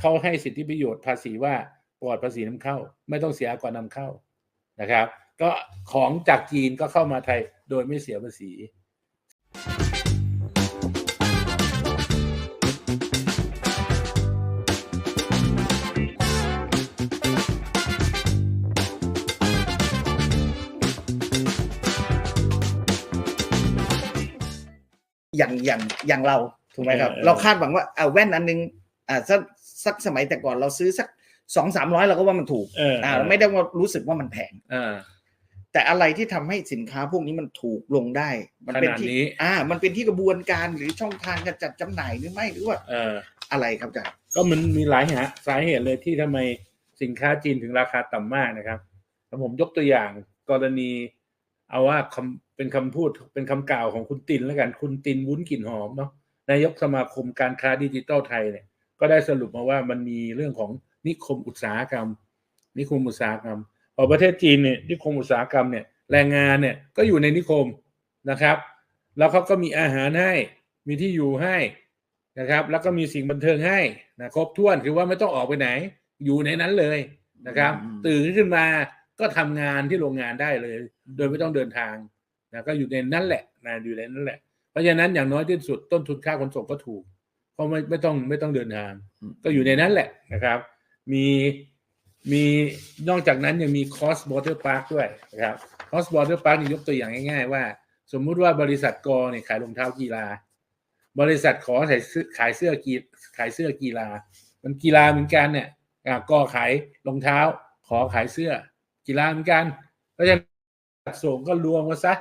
เขาให้สิทธิประโยชน์ภาษีว่าปลอดภาษีนำเข้า ไม่ต้องเสียก่อนนำเข้านะครับ ก็ของจากจีนก็เข้ามาไทยโดยไม่เสียภาษีอย่างอย่างอย่างเราถูกไหมครับเออเออเราคาดหวังว่าเอาแว่นอันนึงอ่าสัก สักสมัยแต่ก่อนเราซื้อสักสองสามร้อยเราก็ว่ามันถูกเอออ่าไม่ได้ว่ารู้สึกว่ามันแพงอ่าแต่อะไรที่ทำให้สินค้าพวกนี้มันถูกลงได้ มัเป็นขนาดที่นี้อ่า มันเป็นที่กระบวนการหรือช่องทางการจัดจำหน่ายหรือไม่หรือว่าเอออะไรครับอาจารย์ก็มันมีหลายหาสาเหตุเลยที่ทำไมสินค้าจีนถึงราคาต่ำมากนะครับแล้วผมยกตัวอย่างกรณี เอาว่าคำเป็นคำพูดเป็นคำกล่าวของคุณตินแล้วกันคุณตินวุ้นกลิ่นหอมเนาะนายกสมาคมการค้าดิจิทัลไทยเนี่ย ก็ได้สรุปมาว่ามันมีเรื่องของนิคมอุตสาหกรรม นิคมอุตสาหกรรมพอประเทศจีนเนี่ยนิคมอุตสาหกรรมเนี่ยแรงงานเนี่ยก็อยู่ในนิคมนะครับ แล้วเขาก็มีอาหารให้มีที่อยู่ให้นะครับ แล้วก็มีสิ่งบันเทิงให้นะครบถ้วนคือว่าไม่ต้องออกไปไหน อยู่ในนั้นเลยนะครับอืมตื่นขึ้นมาก็ทำงานที่โรงงานได้เลย โดยไม่ต้องเดินทางนะก็อยู่ในนั้นแหละนะอยู่ในนั้นแหละ เพราะฉะนั้นอย่างน้อยที่สุดต้นทุนค่าขนส่งก็ถูก เพราะไม่ไม่ต้องไม่ต้องเดินทาง ก็อยู่ในนั้นแหละนะครับ มีมีนอกจากนั้นยังมี cross border park ด้วยนะครับ cross border park นี่ยกตัวอย่างง่าย ๆ ว่า สมมุติว่าบริษัทกอเนี่ยขายรองเท้ากีฬา บริษัทขอขายเสื้อขายเสื้อกีขายเสื้อกีฬา มันกีฬาเหมือนกันเนี่ยอะกอขายรองเท้า ขอขายเสื้อ กีฬาเหมือนกันเพราะฉะนั้นส่งก็รวมกันซะ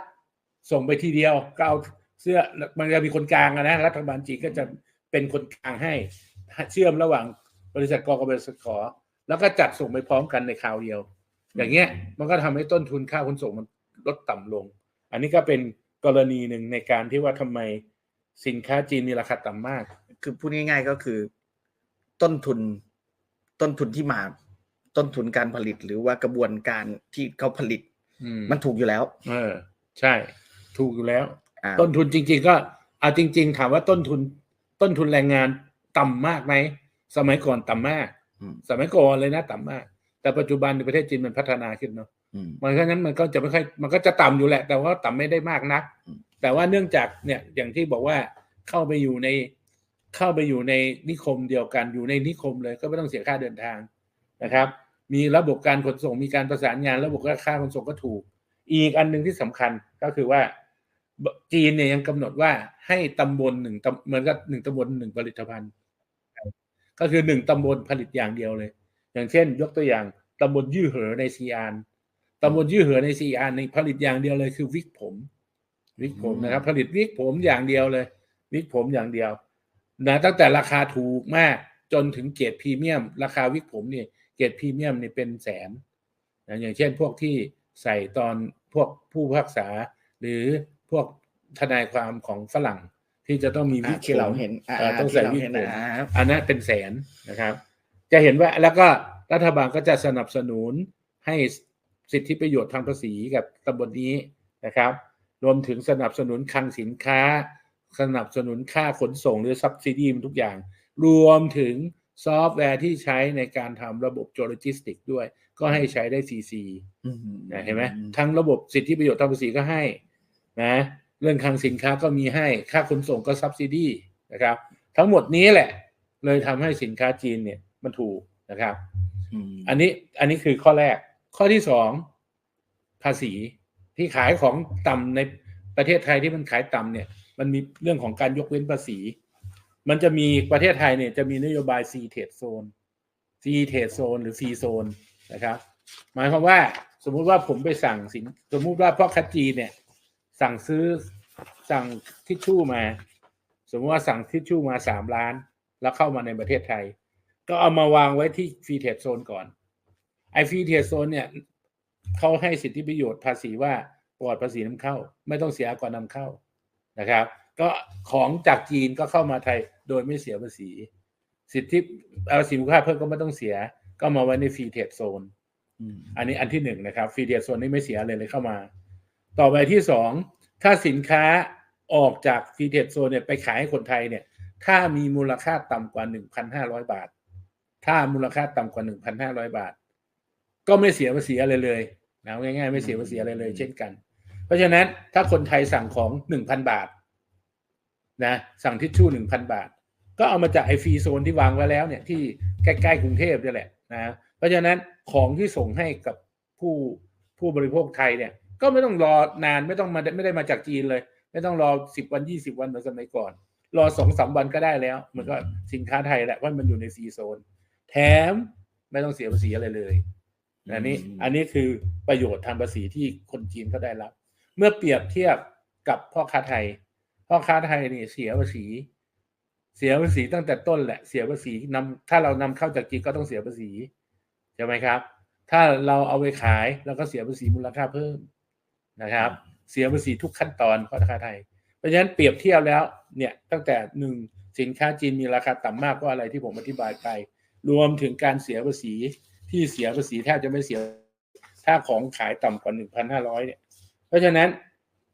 ส่งไปทีเดียวก็เอาเสื้อมันจะมีคนกลางอะนะรัฐบาลจีนก็จะ เป็นคนกลางให้เชื่อมระหว่างบริษัทกอกับบริษัทขอ แล้วก็จัดส่งไปพร้อมกันในคราวเดียว อย่างเงี้ยมันก็ทำให้ต้นทุนค่าขนส่งมันลดต่ำลง อันนี้ก็เป็นกรณีหนึ่งในการที่ว่าทำไมสินค้าจีนมีราคาต่ำมาก คือพูดง่าย ๆก็คือ ต้นทุนต้นทุนที่มาต้นทุนการผลิตหรือว่ากระบวนการที่เขาผลิตอืมมันถูกอยู่แล้ว เออ ใช่ ถูกอยู่แล้วอ่าต้นทุนจริง ๆ ก็เอาจริง ๆ ถามว่าต้นทุน ต้นทุนแรงงานต่ำมากไหมสมัยก่อนต่ำมากอืมสมัยก่อนเลยนะต่ำมาก แต่ปัจจุบันในประเทศจีนมันพัฒนาขึ้นเนาะอืมมันก็นั้นมันก็จะไม่ค่อยมันก็จะต่ำอยู่แหละ แต่ว่าต่ำไม่ได้มากนักอืมแต่ว่าเนื่องจากเนี่ยอย่างที่บอกว่าเข้าไปอยู่ในเข้าไปอยู่ในนิคมเดียวกันอยู่ในนิคมเลยก็ไม่ต้องเสียค่าเดินทางนะครับ มีระบบการขนส่งมีการประสานงาน ระบบค่าขนส่งก็ถูก อีกอันหนึ่งที่สำคัญก็คือว่า จีนเนี่ยยังกำหนดว่าให้ตำบลหนึ่งตำเหมือนกับหนึ่งตำบลหนึ่งผลิตภัณฑ์ ก็คือหนึ่งตำบลผลิตอย่างเดียวเลย อย่างเช่น ยกตัวอย่างตำบลยี่เหอในซีอานตำบลยี่เหอในซีอานในผลิตอย่างเดียวเลยคือวิกผมวิกผมนะครับ ผลิตวิกผมอย่างเดียวเลย วิกผมอย่างเดียวนะตั้งแต่ราคาถูกมากจนถึงเกรดพรีเมียม ราคาวิกผมเนี่ยเกรดพรีเมียมเนี่ยเป็นแสนนะอย่างเช่นพวกที่ใส่ตอนพวกผู้พิพักษาหรือ พวกทนายความของฝรั่งที่จะต้องมีวิอ่ากที่เราผมเห็นอ่าเอ่อต้องใส่ที่เราวิกเห็นผมอ่าอันนั้นเป็นแสนนะครับ จะเห็นว่าแล้วก็รัฐบาลก็จะสนับสนุนให้สิทธิประโยชน์ทางภาษีกับตำบลนี้นะครับ รวมถึงสนับสนุนคลังสินค้า สนับสนุนค่าขนส่งหรือ subsidy มันทุกอย่าง รวมถึงซอฟต์แวร์ที่ใช้ในการทำระบบโจโลจิสติกด้วย ก็ให้ใช้ได้ CC อืมนะเห็นไหมทั้งระบบสิทธิประโยชน์ทางภาษีก็ให้ นะเรื่องคลังสินค้าก็มีให้ค่าขนส่งก็ subsidy นะครับ ทั้งหมดนี้แหละ เลยทำให้สินค้าจีนเนี่ยมันถูกนะครับอืมอันนี้อันนี้คือข้อแรก ข้อที่สองภาษีที่ขายของต่ำในประเทศไทยที่มันขายต่ำเนี่ย มันมีเรื่องของการยกเว้นภาษี มันจะมีประเทศไทยเนี่ยจะมีนโยบาย C trade zone C trade zone หรือ C zone นะครับ หมายความว่าสมมุติว่าผมไปสั่งสินสมมุติว่าพ่อคัดจีนเนี่ย สั่งซื้อสั่งทิชชู่มา สมมติว่าสั่งทิชชู่มาสามล้าน แล้วเข้ามาในประเทศไทย ก็เอามาวางไว้ที่ฟรีเทรดโซนก่อนไอ้ฟรีเทรดโซนเนี่ยเขาให้สิทธิประโยชน์ภาษีว่าปลอดภาษีนำเข้า ไม่ต้องเสียก่อนนำเข้านะครับ ก็ของจากจีนก็เข้ามาไทยโดยไม่เสียภาษี สิทธิภาษีมูลค่าเพิ่มก็ไม่ต้องเสีย ก็มาไว้ในฟรีเทรดโซนอันนี้อันที่หนึ่งนะครับฟรีเทรดโซนนี่ไม่เสียเลยเลยเข้ามา ต่อไปที่สองถ้าสินค้าออกจากฟรีเทรดโซนเนี่ยไปขายให้คนไทยเนี่ย ถ้ามีมูลค่าต่ำกว่า 1,500 บาท ถ้ามูลค่าต่ำกว่าหนึ่งพันห้าร้อยบาท ก็ไม่เสียภาษีอะไรเลยนะเอาง่ายๆ ไม่เสียภาษีอะไรเลย เช่นกัน เพราะฉะนั้นถ้าคนไทยสั่งของหนึ่งพันบาทนะสั่งทิชชู่หนึ่งพันบาท ก็เอามาจากไอฟรีโซนที่วางไว้แล้วเนี่ยที่ใกล้ๆกรุงเทพนี่แหละนะเพราะฉะนั้นของที่ส่งให้กับผู้ผู้บริโภคไทยเนี่ย ก็ไม่ต้องรอนานไม่ต้องมาไม่ได้มาจากจีนเลย ไม่ต้องรอสิบวันยี่สิบวันเหมือนสมัยก่อน รอสองสามวันก็ได้แล้ว มันก็สินค้าไทยแหละเพราะมันอยู่ในฟรีโซน แถมไม่ต้องเสียภาษีอะไรเลยอันนี้อืมอันนี้คือประโยชน์ทางภาษีที่คนจีนเขาได้รับ เมื่อเปรียบเทียบกับพ่อค้าไทย พ่อค้าไทยนี่เสียภาษี เสียภาษีตั้งแต่ต้นแหละ เสียภาษีนำถ้าเรานำเข้าจากจีนก็ต้องเสียภาษีใช่ไหมครับ ถ้าเราเอาไปขายเราก็เสียภาษีมูลค่าเพิ่ม นะครับ เสียภาษีทุกขั้นตอนพ่อค้าไทย เพราะฉะนั้นเปรียบเทียบแล้วเนี่ยตั้งแต่หนึ่งสินค้าจีนมีราคาต่ำมากก็อะไรที่ผมอธิบายไป รวมถึงการเสียภาษีที่เสียภาษีแทบจะไม่เสียถ้าของขายต่ำกว่าหนึ่งพันห้าร้อยเนี่ยเพราะฉะนั้น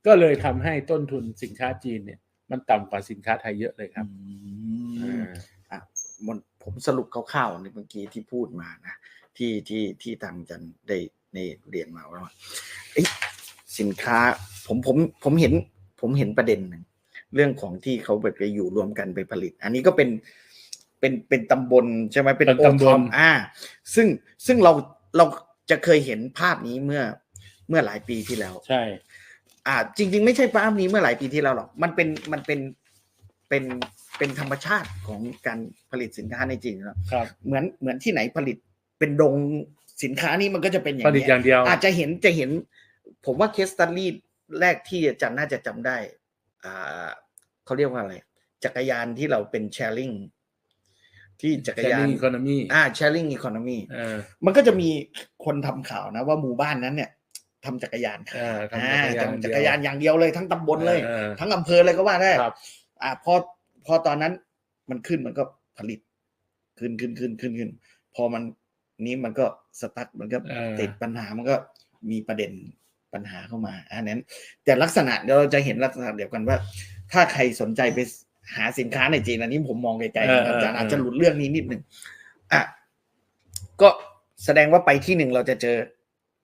ก็เลยทำให้ต้นทุนสินค้าจีนเนี่ย มันต่ำกว่าสินค้าไทยเยอะเลยครับอืมอะมันผมสรุปคร่าวๆในเมื่อกี้ที่พูดมานะที่ที่ที่ทางอาจันได้ในเรียนมาว่าเอ๊ะ สินค้า ผมผมผมเห็นผมเห็นประเด็นหนึ่งเรื่องของที่เขาไปไปอยู่รวมกันไปผลิต อันนี้ก็เป็นเป็นเป็นตำบลใช่ไหมเป็นเป็นโอตำบลทอมอ่า ซึ่งซึ่งเราเราจะเคยเห็นภาพนี้เมื่อเมื่อหลายปีที่แล้ว ใช่ อ่า จริง ๆ ไม่ใช่ภาพนี้เมื่อหลายปีที่แล้วหรอกมันเป็นมันเป็นเป็นเป็นธรรมชาติของการผลิตสินค้าในจีนอยู่แล้วครับเหมือนเหมือนที่ไหนผลิตเป็นดงสินค้านี่มันก็จะเป็นอย่างผลิตนี้ยอย่างเดียว อาจจะเห็นจะเห็น ผมว่าเคสตัดลี่แรกที่อาจารย์น่าจะจำได้ อ่าเขาเรียกว่าอะไร จักรยานที่เราเป็นแชร์ลิงที่จักรแชร์ยานลิงอีโคโนมีอ่าแชร์ลิงอีโคโนมีเออมันก็จะมีคนทำข่าวนะว่าหมู่บ้านนั้นเนี่ยทำจักรยานขาเอยอทำอ่าจักรยานทำจักรยานอย่างเดียวเลย ทั้งตำบลเลยออทั้งอำเภอเลยก็ว่าได้ครับอ่าพอพอตอนนั้นมันขึ้นมันก็ผลิต ขึ้นขึ้นขึ้นขึ้นขึ้น พอมันนี้มันก็สตั๊กมันก็เออติดปัญหามันก็มีประเด็น ปัญหาเข้ามาอันนั้นแต่ลักษณะเดี๋ยวเราจะเห็นลักษณะเดียวกันว่า ถ้าใครสนใจไปหาสินค้าในจีนอันนี้ผมมองไกลๆนะครับอาจารย์อาจจะหลุดเรื่องนี้นิดหนึ่งอะก็แสดงว่าไปที่หนึ่งเราจะเจอ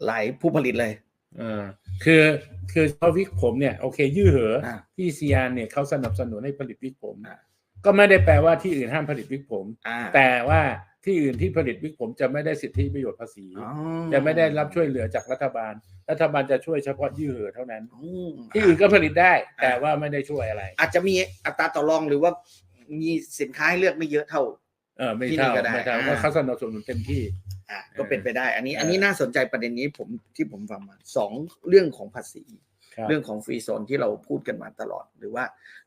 หลายผู้ผลิตเลยเออคือคือเพราะวิกผมเนี่ยโอเค ยื่อเหออ่าที่ซียนเนี่ยเขาสนับสนุนให้ผลิตวิกผมอ่าก็ไม่ได้แปลว่าที่อื่นห้ามผลิตวิกผมอ่าแต่ว่า ที่อื่นที่ผลิตวิกผมจะไม่ได้สิทธิประโยชน์ภาษีอ๋อจะไม่ได้รับช่วยเหลือจากรัฐบาล รัฐบาลจะช่วยเฉพาะยื่อเหอเท่านั้นอืมที่อื่นก็ผลิตได้ แต่ว่าไม่ได้ช่วยอะไร อาจจะมีอัตราต่อรองหรือว่ามีสินค้าให้เลือกไม่เยอะเท่าเออไม่ที่นี่เท่าก็ได้ไม่เท่าอ่าก็เขาสนับสนุนเต็มที่อะก็เป็นไปได้ อันนี้เอออัอันนี้น่าสนใจประเด็นนี้ผมที่ผมฟังมาสองเรื่องของภาษีครับเรื่องของฟรีโซนที่เราพูดกันมาตลอด หรือว่า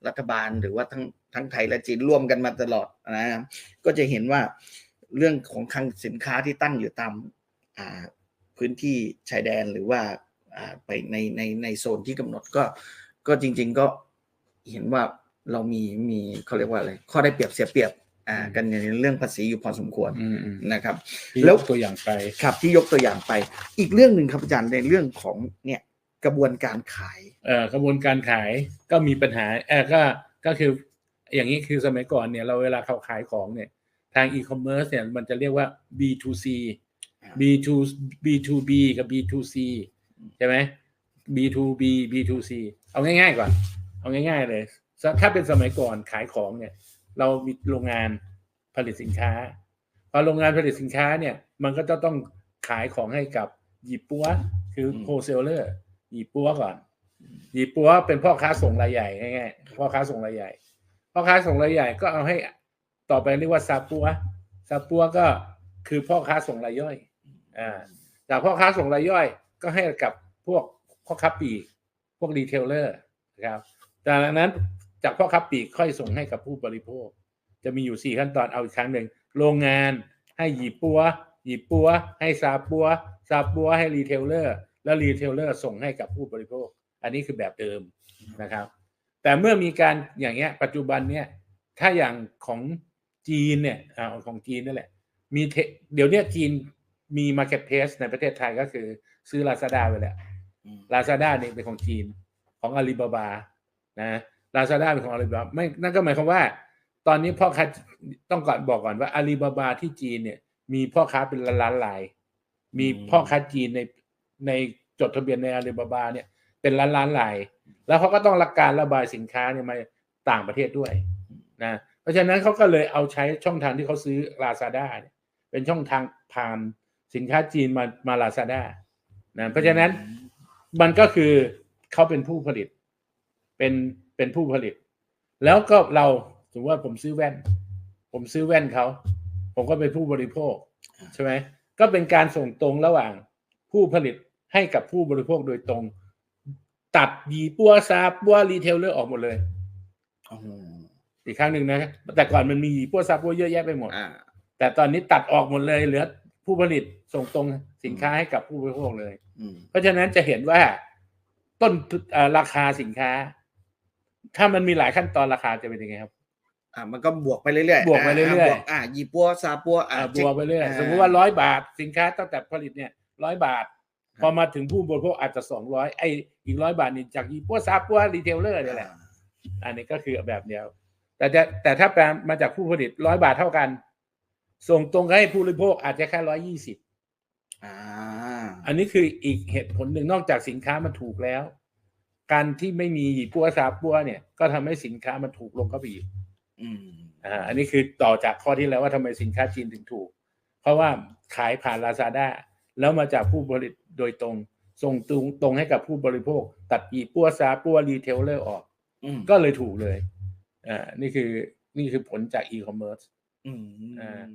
รัฐบาลหรือว่าทั้งทั้งไทยและจีนร่วมกันมาตลอดนะก็จะเห็นว่า เรื่องของคลังสินค้าที่ตั้งอยู่ตามอ่าพื้นที่ชายแดนหรือว่าอ่าไปในในในโซนที่กำหนดก็ ก็จริง ๆก็เห็นว่าเรามีมีเขาเรียกว่าอะไรข้อได้เปรียบเสียเปรียบอ่ากันในเรื่องภาษีอยู่พอสมควรอืมอืมนะครับที่แล้วยกตัวอย่างไปครับที่ยกตัวอย่างไป อีกเรื่องหนึ่งครับอาจารย์ในเรื่องของเนี่ยกระบวนการขายเอ่อกระบวนการขายก็มีปัญหาเออก็ก็คืออย่างนี้คือสมัยก่อนเนี่ยเราเวลาเขาขายของเนี่ย ทางอีคอมเมิร์ซเนี่ยมันจะเรียกว่า B2C อ่า B2 B2B กับ B2C ใช่ไหม B2B B2C เอาง่ายๆก่อน เอาง่าย ๆ เลย ถ้าเป็นสมัยก่อนขายของเนี่ย เรามีโรงงานผลิตสินค้า พอโรงงานผลิตสินค้าเนี่ย มันก็จะต้องขายของให้กับหยิบปัวคือโฮเซลเลอร์หยิบปัวก่อนหยิบปัวเป็นพ่อค้าส่งรายใหญ่ง่ายๆพ่อค้าส่งรายใหญ่ พ่อค้าส่งรายใหญ่ก็เอาให้ ต่อไปเรียกว่าซาปัวซาปัวก็คือพ่อค้าส่งรายย่อย อ่า จากพ่อค้าส่งรายย่อย ก็ให้กับพวกพ่อค้าปีกพวกรีเทลเลอร์นะครับจากนั้นจากพ่อค้าปีกค่อยส่งให้กับผู้บริโภค จะมีอยู่สี่ขั้นตอนเอาอีกครั้งหนึ่งโรงงานให้หยิบปัวหยิบปัว ให้ซาปัวซาปัวให้รีเทลเลอร์แล้วรีเทลเลอร์ส่งให้กับผู้บริโภค อันนี้คือแบบเดิมนะครับ แต่เมื่อมีการอย่างเงี้ยปัจจุบันเนี่ยถ้าอย่างของ จีนเนี่ยอ่าของจีนนั่นแหละ มีเทเดี๋ยวเนี้ยจีนมี Marketplace ในประเทศไทยก็คือซื้อ Lazada ไปแล้ว Lazada เนี่ยเป็นของจีนของอาลีบาบานะ Lazada เป็นของอาลีบาบาไม่นั่นก็หมายความว่า ตอนนี้พ่อค้าต้องก่อนบอกก่อนว่าอาลีบาบาที่จีนเนี่ย มีพ่อค้าเป็นล้านล้านๆราย มีพ่อค้าจีนในในจดทะเบียนในอาลีบาบาเนี่ยเป็นล้านล้านๆราย แล้วเขาก็ต้องรักการระบายสินค้าเนี่ยมาต่างประเทศด้วยนะ เพราะฉะนั้นเขาก็เลยเอาใช้ช่องทางที่เขาซื้อ Lazada เนี่ยเป็นช่องทางผ่านสินค้าจีนมามา Lazada นะเพราะฉะนั้นมันก็คือเขาเป็นผู้ผลิต เป็นเป็นผู้ผลิต แล้วก็เราถือว่าผมซื้อแว่น ผมซื้อแว่นเขาผมก็เป็นผู้บริโภคใช่ไหมก็เป็นการส่งตรงระหว่างผู้ผลิตให้กับผู้บริโภคโดยตรง ตัดยีปัวซาปัวรีเทลเลอร์ออกหมดเลย อ๋ออีกครั้งหนึ่งนะแต่ก่อนมันมียีปัวซาปัวเยอะแยะไปหมดอ่าแต่ตอนนี้ตัดออกหมดเลยเหลือผู้ผลิตส่งตรงสินค้าให้กับผู้บริโภคเลยอืมเพราะฉะนั้นจะเห็นว่าต้นทุนเอ่อราคาสินค้า ถ้ามันมีหลายขั้นตอนราคาจะเป็นยังไงครับ อ่ามันก็บวกไปเรื่อยๆบวกไปเรื่อยๆบวกอ่ายีปัวซาปัวอ่าอ่าบเช็ควกไปเรื่อยอ่าสมมติว่าร้อยบาทสินค้าตั้งแต่ผลิตเนี่ยร้อยบาทครับพอมาถึงผู้บริโภคอาจจะสองร้อยไออีกร้อยบาทนี่จากยี่ปัวซาปัวรีเทลเลอร์เนี่ยแหละอันนี้ก็คือแบบเดียว แต่จะแต่ถ้าแปลมาจากผู้ผลิตร้อยบาทเท่ากัน ส่งตรงให้ผู้บริโภคอาจจะแค่ร้อยี่สิบอ่าอันนี้คืออีกเหตุผลหนึ่งนอกจากสินค้ามันถูกแล้ว การที่ไม่มีปัวซาปัวเนี่ย ก็ทำให้สินค้ามันถูกลงเข้าไปอีกอืมอ่าอันนี้คือต่อจากข้อที่แล้วว่าทำไมสินค้าจีนถึงถูก เพราะว่าขายผ่านลาซาด้าแล้วมาจากผู้ผลิตโดยตรง ส่งตรงตรงให้กับผู้บริโภค ตัดปีปัวซาปัวรีเทลเลอร์ออกอืมก็เลยถูกเลย อ่นี่คือนี่คือผลจากอีคอมเมิร์ซอืมเาうん。